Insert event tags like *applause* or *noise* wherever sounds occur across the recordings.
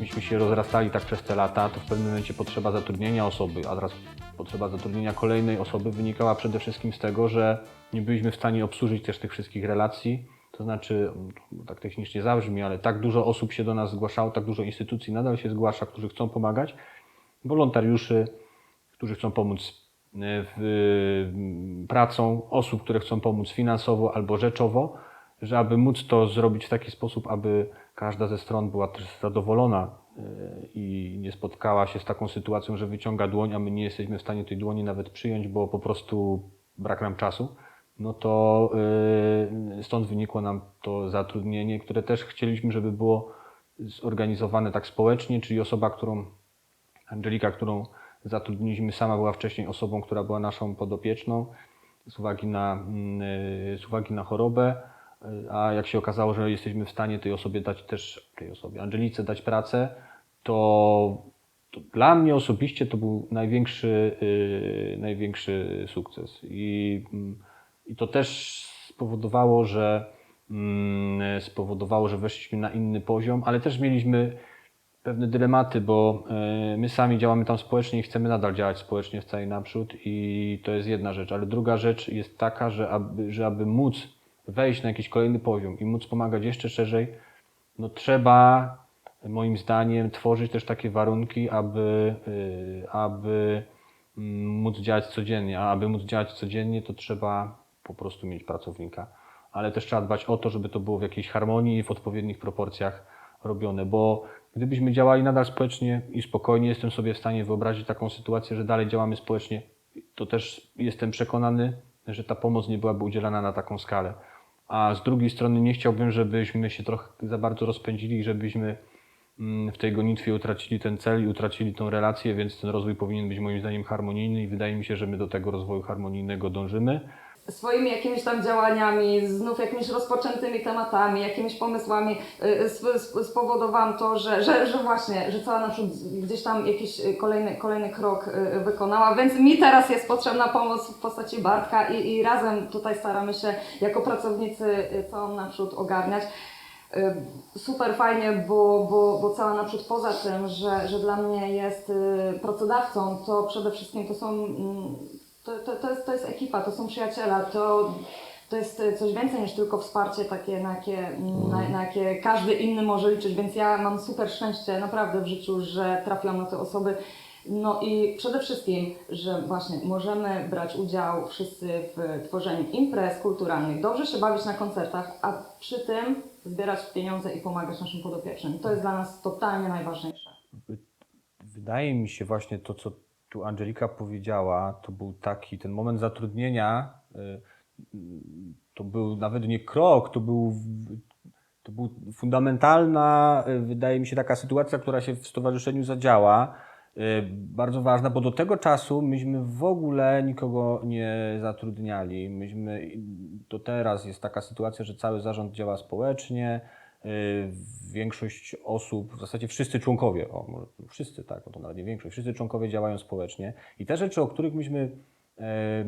myśmy się rozrastali tak przez te lata, to w pewnym momencie potrzeba zatrudnienia osoby, a teraz potrzeba zatrudnienia kolejnej osoby wynikała przede wszystkim z tego, że nie byliśmy w stanie obsłużyć też tych wszystkich relacji. To znaczy, mm, tak technicznie zabrzmi, ale tak dużo osób się do nas zgłaszało, tak dużo instytucji nadal się zgłasza, którzy chcą pomagać, wolontariuszy, którzy chcą pomóc e, w, m, pracą, osób, które chcą pomóc finansowo albo rzeczowo, że aby móc to zrobić w taki sposób, aby każda ze stron była też zadowolona e, i nie spotkała się z taką sytuacją, że wyciąga dłoń, a my nie jesteśmy w stanie tej dłoni nawet przyjąć, bo po prostu brak nam czasu, no to e, stąd wynikło nam to zatrudnienie, które też chcieliśmy, żeby było zorganizowane tak społecznie, czyli osoba, którą Angelika, którą zatrudniliśmy, sama była wcześniej osobą, która była naszą podopieczną z uwagi na, mm, y, z uwagi na chorobę, a jak się okazało, że jesteśmy w stanie tej osobie dać też, tej osobie, Angelice dać pracę, to, to dla mnie osobiście to był największy, y, największy sukces. I, mm, I to też spowodowało, że mm, spowodowało, że weszliśmy na inny poziom, ale też mieliśmy pewne dylematy, bo e, my sami działamy tam społecznie i chcemy nadal działać społecznie w całej naprzód i to jest jedna rzecz, ale druga rzecz jest taka, że aby, że aby móc wejść na jakiś kolejny poziom i móc pomagać jeszcze szerzej, no trzeba moim zdaniem tworzyć też takie warunki, aby, y, aby mm, móc działać codziennie, a aby móc działać codziennie, to trzeba po prostu mieć pracownika, ale też trzeba dbać o to, żeby to było w jakiejś harmonii i w odpowiednich proporcjach robione, bo gdybyśmy działali nadal społecznie i spokojnie, jestem sobie w stanie wyobrazić taką sytuację, że dalej działamy społecznie, to też jestem przekonany, że ta pomoc nie byłaby udzielana na taką skalę. A z drugiej strony nie chciałbym, żebyśmy się trochę za bardzo rozpędzili żebyśmy mm, w tej gonitwie utracili ten cel i utracili tą relację, więc ten rozwój powinien być moim zdaniem harmonijny i wydaje mi się, że my do tego rozwoju harmonijnego dążymy. Swoimi jakimiś tam działaniami, znów jakimiś rozpoczętymi tematami, jakimiś pomysłami y, sp- sp- spowodowałam to, że, że, że właśnie, że cała naprzód gdzieś tam jakiś kolejny, kolejny krok y, wykonała, więc mi teraz jest potrzebna pomoc w postaci Bartka i, i razem tutaj staramy się jako pracownicy y, całą naprzód ogarniać. Super fajnie, bo, bo, bo cała naprzód poza tym, że, że dla mnie jest pracodawcą, to przede wszystkim to są mm, to, to, to, jest, to jest ekipa, to są przyjaciele, to, to jest y, coś więcej niż tylko wsparcie takie, na jakie, mm, na, na jakie każdy inny może liczyć, więc ja mam super szczęście naprawdę w życiu, że trafiłam na te osoby. No i przede wszystkim, że właśnie możemy brać udział wszyscy w tworzeniu imprez kulturalnych, dobrze się bawić na koncertach, a przy tym zbierać pieniądze i pomagać naszym podopiecznym. To jest dla nas totalnie najważniejsze. Wydaje mi się właśnie to, co tu Angelika powiedziała, to był taki ten moment zatrudnienia, y, to był nawet nie krok, to był, to był fundamentalna, y, wydaje mi się, taka sytuacja, która się w stowarzyszeniu zadziała. y, Bardzo ważna, bo do tego czasu myśmy w ogóle nikogo nie zatrudniali. Myśmy, to teraz jest taka sytuacja, że cały zarząd działa społecznie, Większość osób, w zasadzie wszyscy członkowie, o może wszyscy tak, no to nawet nie większość, wszyscy członkowie działają społecznie i te rzeczy, o których myśmy e,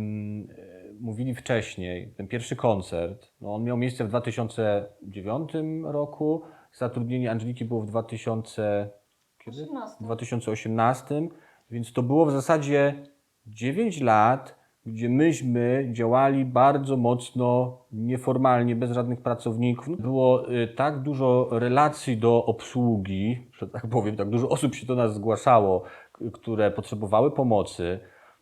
mówili wcześniej, ten pierwszy koncert, no on miał miejsce w 2009 roku, zatrudnienie Angeliki było w 2000, kiedy? 18. 2018, więc to było w zasadzie 9 lat, gdzie myśmy działali bardzo mocno nieformalnie, bez żadnych pracowników. Było y, tak dużo relacji do obsługi, że tak powiem, tak dużo osób się do nas zgłaszało, które potrzebowały pomocy.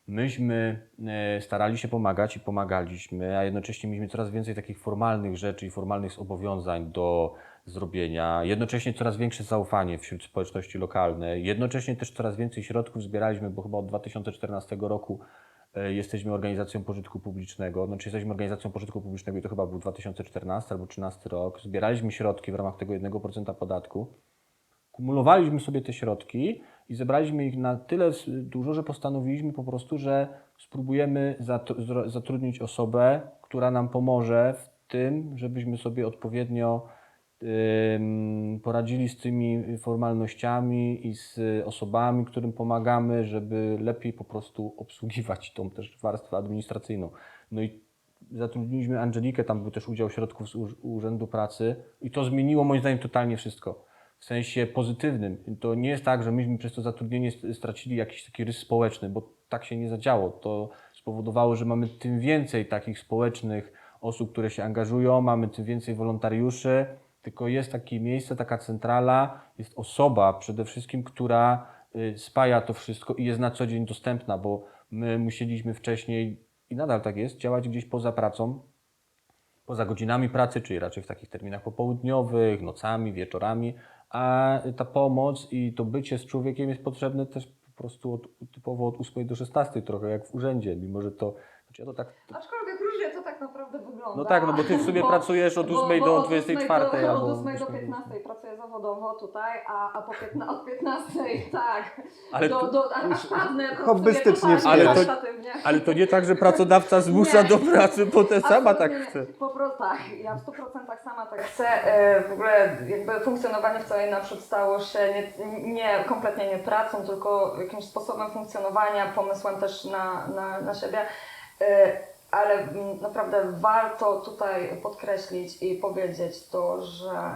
Myśmy e, starali się pomagać i pomagaliśmy, a jednocześnie mieliśmy coraz więcej takich formalnych rzeczy i formalnych zobowiązań do zrobienia. Jednocześnie coraz większe zaufanie wśród społeczności lokalnej. Jednocześnie też coraz więcej środków zbieraliśmy, bo chyba od 2014 roku jesteśmy organizacją pożytku publicznego. Znaczy jesteśmy organizacją pożytku publicznego i to chyba był 2014 albo 2013 rok. Zbieraliśmy środki w ramach tego 1% podatku kumulowaliśmy sobie te środki i zebraliśmy ich na tyle dużo, że postanowiliśmy po prostu, że spróbujemy zatrudnić osobę, która nam pomoże w tym, żebyśmy sobie odpowiednio poradzili z tymi formalnościami i z osobami, którym pomagamy, żeby lepiej po prostu obsługiwać tą też warstwę administracyjną. No i zatrudniliśmy Angelikę, tam był też udział środków z Ur- Urzędu Pracy i to zmieniło moim zdaniem totalnie wszystko. w sensie pozytywnym. To nie jest tak, że myśmy przez to zatrudnienie st- stracili jakiś taki rys społeczny, bo tak się nie zadziało. To spowodowało, że mamy tym więcej takich społecznych osób, które się angażują, mamy tym więcej wolontariuszy, tylko jest takie miejsce, taka centrala, jest osoba przede wszystkim, która y, spaja to wszystko i jest na co dzień dostępna, bo my musieliśmy wcześniej, i nadal tak jest, działać gdzieś poza pracą, poza godzinami pracy, czyli raczej w takich terminach popołudniowych, nocami, wieczorami, a ta pomoc i to bycie z człowiekiem jest potrzebne też po prostu od, typowo od 8 do 16, trochę jak w urzędzie, mimo że to, znaczy ja to tak, Aczkolwiek różnie to tak naprawdę wygląda. no tak, no bo ty w sumie pracujesz od 8 do 24 Od 8 do, albo od 8 do 15 pracuję zawodowo tutaj, a, a po 15, od 15 tak. Ale do, to- do, aż padnę, Hobbystycznie Ale to- ale to nie tak, że pracodawca *laughs* zmusza Nie. do pracy, bo te sama tak chce. Po prostu tak, ja w 100% sama tak chcę. E, W ogóle jakby funkcjonowanie w całej naprzód stało się nie, nie kompletnie nie pracą, tylko jakimś sposobem funkcjonowania, pomysłem też na, na, na siebie. Ale mm, naprawdę warto tutaj podkreślić i powiedzieć to, że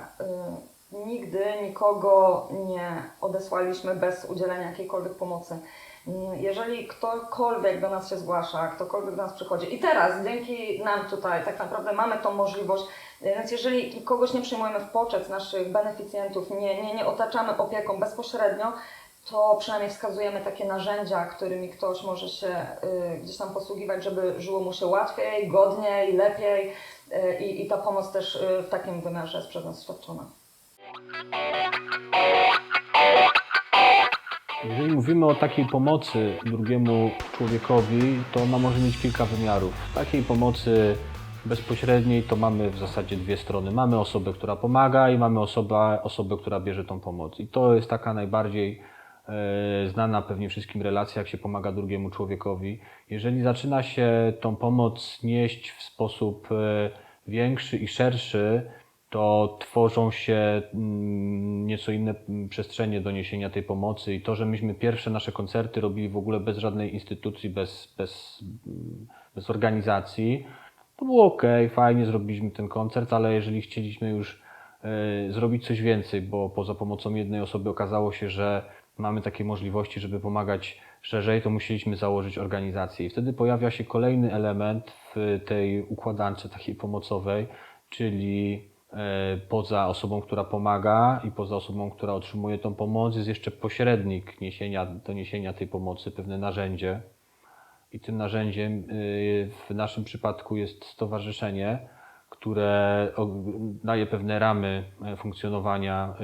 y, nigdy nikogo nie odesłaliśmy bez udzielenia jakiejkolwiek pomocy. Mm, Jeżeli ktokolwiek do nas się zgłasza, ktokolwiek do nas przychodzi i teraz dzięki nam tutaj tak naprawdę mamy tą możliwość, y, więc jeżeli kogoś nie przyjmujemy w poczet naszych beneficjentów, nie, nie, nie otaczamy opieką bezpośrednio, to przynajmniej wskazujemy takie narzędzia, którymi ktoś może się y, gdzieś tam posługiwać, żeby żyło mu się łatwiej, godniej, lepiej y, i, i ta pomoc też y, w takim wymiarze jest przez nas świadczona. Jeżeli mówimy o takiej pomocy drugiemu człowiekowi, to ona może mieć kilka wymiarów. Takiej pomocy bezpośredniej to mamy w zasadzie dwie strony. Mamy osobę, która pomaga i mamy osobę, osobę która bierze tą pomoc. I to jest taka najbardziej znana pewnie wszystkim relacja, jak się pomaga drugiemu człowiekowi. Jeżeli zaczyna się tą pomoc nieść w sposób e, większy i szerszy, to tworzą się mm, nieco inne mm, przestrzenie do niesienia tej pomocy i to, że myśmy pierwsze nasze koncerty robili w ogóle bez żadnej instytucji, bez, bez, bez organizacji, to było ok, fajnie zrobiliśmy ten koncert, ale jeżeli chcieliśmy już e, zrobić coś więcej, bo poza pomocą jednej osoby okazało się, że mamy takie możliwości, żeby pomagać szerzej, to musieliśmy założyć organizację. I wtedy pojawia się kolejny element w tej układance takiej pomocowej, czyli e, poza osobą, która pomaga i poza osobą, która otrzymuje tą pomoc, jest jeszcze pośrednik niesienia, do niesienia tej pomocy, pewne narzędzie. I tym narzędziem y, w naszym przypadku jest stowarzyszenie, które daje pewne ramy e, funkcjonowania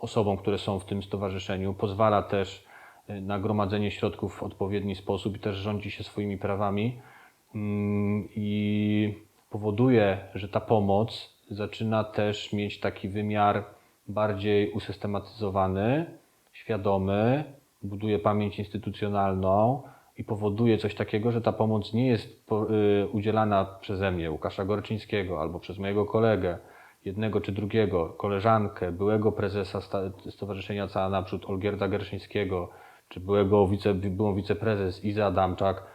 osobom, które są w tym stowarzyszeniu. Pozwala też y, na gromadzenie środków w odpowiedni sposób i też rządzi się swoimi prawami. Mm, I powoduje, że ta pomoc zaczyna też mieć taki wymiar bardziej usystematyzowany, świadomy, buduje pamięć instytucjonalną i powoduje coś takiego, że ta pomoc nie jest y, udzielana przeze mnie, Łukasza Gorczyńskiego, albo przez mojego kolegę, jednego czy drugiego, koleżankę, byłego prezesa Stowarzyszenia Cała Naprzód Olgierda Gerszyńskiego, czy byłego wice, byłą wiceprezes Iza Adamczak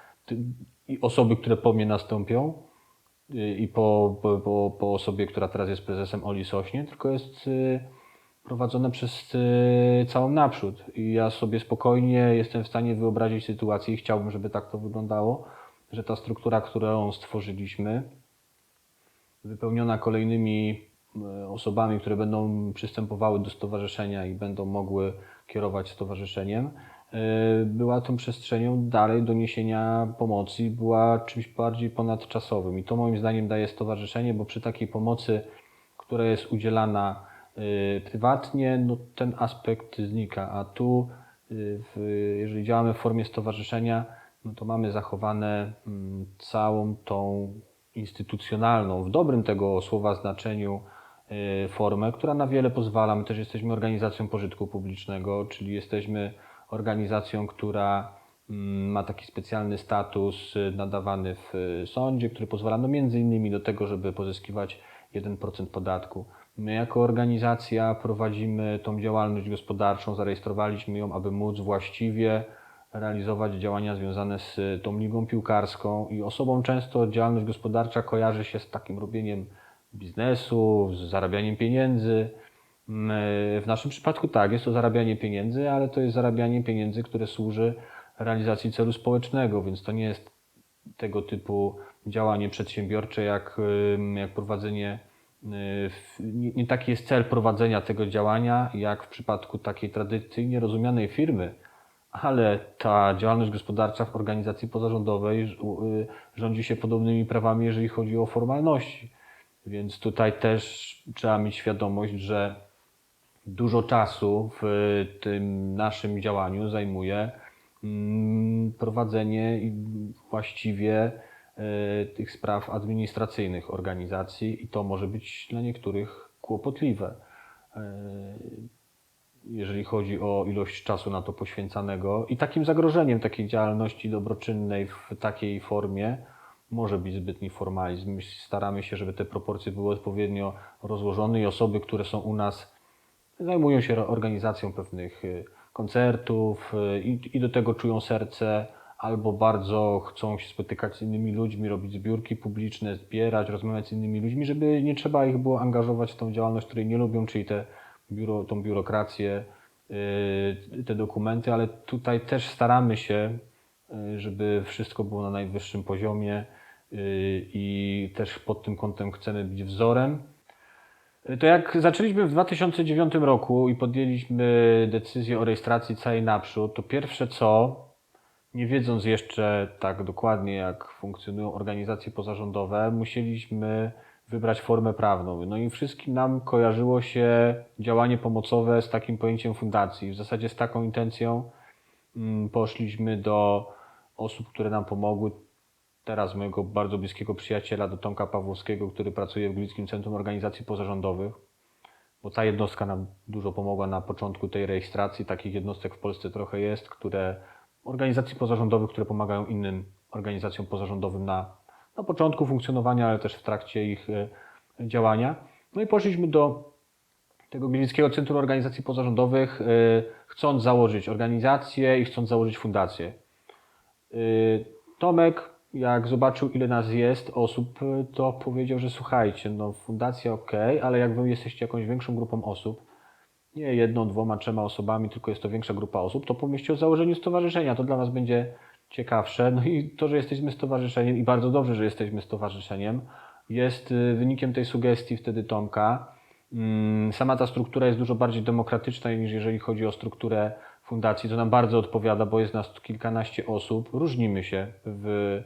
i osoby, które po mnie nastąpią, y, i po, po, po, osobie, która teraz jest prezesem Oli Sośnie, tylko jest y, prowadzone przez y, całą naprzód. I ja sobie spokojnie jestem w stanie wyobrazić sytuację i chciałbym, żeby tak to wyglądało, że ta struktura, którą stworzyliśmy, wypełniona kolejnymi osobami, które będą przystępowały do stowarzyszenia i będą mogły kierować stowarzyszeniem, e, była tą przestrzenią dalej do niesienia pomocy była czymś bardziej ponadczasowym. I to moim zdaniem daje stowarzyszenie, bo przy takiej pomocy, która jest udzielana e, prywatnie, no ten aspekt znika, a tu e, jeżeli działamy w formie stowarzyszenia, no to mamy zachowane mm, całą tą instytucjonalną, w dobrym tego słowa znaczeniu, formę, która na wiele pozwala. My też jesteśmy organizacją pożytku publicznego, czyli jesteśmy organizacją, która mm, ma taki specjalny status y, nadawany w y, sądzie, który pozwala no między innymi do tego, żeby pozyskiwać 1% podatku. My jako organizacja prowadzimy tą działalność gospodarczą, zarejestrowaliśmy ją, aby móc właściwie realizować działania związane z y, tą ligą piłkarską i osobom często działalność gospodarcza kojarzy się z takim robieniem biznesu, z zarabianiem pieniędzy, Mm, e, W naszym przypadku tak, jest to zarabianie pieniędzy, ale to jest zarabianie pieniędzy, które służy realizacji celu społecznego, więc to nie jest tego typu działanie przedsiębiorcze, jak, jak prowadzenie. y, Nie, nie taki jest cel prowadzenia tego działania, jak w przypadku takiej tradycyjnie rozumianej firmy, ale ta działalność gospodarcza w organizacji pozarządowej y, rządzi się podobnymi prawami, jeżeli chodzi o formalności. Więc tutaj też trzeba mieć świadomość, że dużo czasu w tym naszym działaniu zajmuje mm, prowadzenie właściwie e, tych spraw administracyjnych organizacji i to może być dla niektórych kłopotliwe. E, Jeżeli chodzi o ilość czasu na to poświęcanego i takim zagrożeniem takiej działalności dobroczynnej w takiej formie może być zbytni formalizm. My staramy się, żeby te proporcje były odpowiednio rozłożone i osoby, które są u nas zajmują się organizacją pewnych y, koncertów y, i, i do tego czują serce, albo bardzo chcą się spotykać z innymi ludźmi, robić zbiórki publiczne, zbierać, rozmawiać z innymi ludźmi, żeby nie trzeba ich było angażować w tą działalność, której nie lubią, czyli te biuro, tą biurokrację, y, te dokumenty, ale tutaj też staramy się, żeby wszystko było na najwyższym poziomie i też pod tym kątem chcemy być wzorem. To jak zaczęliśmy w 2009 roku i podjęliśmy decyzję o rejestracji całej naprzód, to pierwsze co, nie wiedząc jeszcze tak dokładnie jak funkcjonują organizacje pozarządowe, musieliśmy wybrać formę prawną. No i wszystkim nam kojarzyło się działanie pomocowe z takim pojęciem fundacji. W zasadzie z taką intencją mm, poszliśmy do osób, które nam pomogły. Teraz mojego bardzo bliskiego przyjaciela, do Tomka Pawłowskiego, który pracuje w Gliwickim Centrum Organizacji Pozarządowych, bo ta jednostka nam dużo pomogła na początku tej rejestracji. Takich jednostek w Polsce trochę jest, które organizacji pozarządowych, które pomagają innym organizacjom pozarządowym na, na początku funkcjonowania, ale też w trakcie ich e, działania. No i poszliśmy do tego Gliwickiego Centrum Organizacji Pozarządowych, e, chcąc założyć organizację i chcąc założyć fundację. Y, Tomek, jak zobaczył, ile nas jest osób, y, to powiedział, że słuchajcie, no fundacja ok, ale jak wy jesteście jakąś większą grupą osób, nie jedną, dwoma, trzema osobami, tylko jest to większa grupa osób, to pomyślcie o założeniu stowarzyszenia. To dla was będzie ciekawsze. No i to, że jesteśmy stowarzyszeniem i bardzo dobrze, że jesteśmy stowarzyszeniem, jest y, wynikiem tej sugestii wtedy Tomka. Mm, Sama ta struktura jest dużo bardziej demokratyczna niż jeżeli chodzi o strukturę fundacji. To nam bardzo odpowiada, bo jest nas kilkanaście osób. Różnimy się w,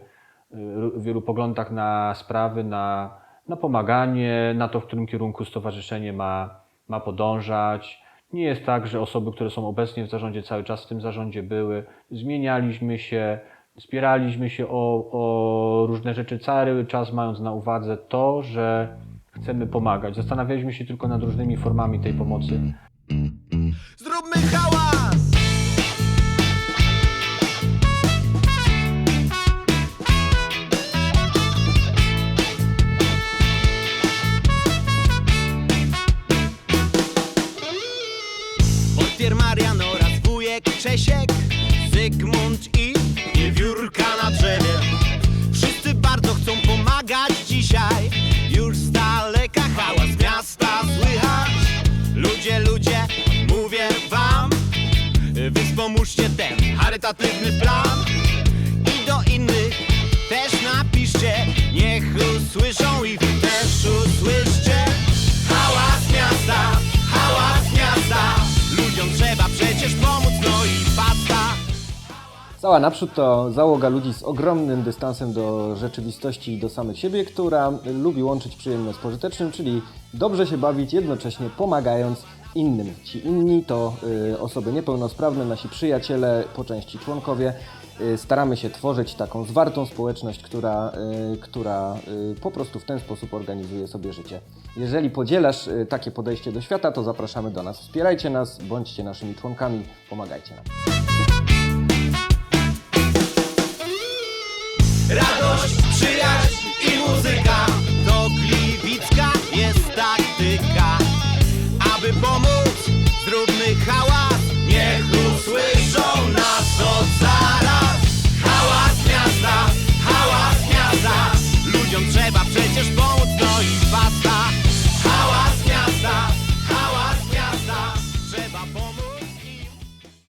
w wielu poglądach na sprawy, na, na pomaganie, na to, w którym kierunku stowarzyszenie ma, ma podążać. Nie jest tak, że osoby, które są obecnie w zarządzie, cały czas w tym zarządzie były. Zmienialiśmy się, spieraliśmy się o, o różne rzeczy, cały czas mając na uwadze to, że chcemy pomagać. Zastanawialiśmy się tylko nad różnymi formami tej pomocy. Charytatywny plan I do innych też napiszcie. Niech usłyszą i wy też usłyszcie. Hałas miasta, hałas miasta. Ludziom trzeba przecież pomóc, no i Cała naprzód to załoga ludzi z ogromnym dystansem do rzeczywistości i do samych siebie, która lubi łączyć przyjemne z pożytecznym, czyli dobrze się bawić, jednocześnie pomagając innym. Ci inni to y, osoby niepełnosprawne, nasi przyjaciele, po części członkowie. Y, staramy się tworzyć taką zwartą społeczność, która, y, która po prostu w ten sposób organizuje sobie życie. Jeżeli podzielasz takie podejście do świata, to zapraszamy do nas. Wspierajcie nas, bądźcie naszymi członkami, pomagajcie nam.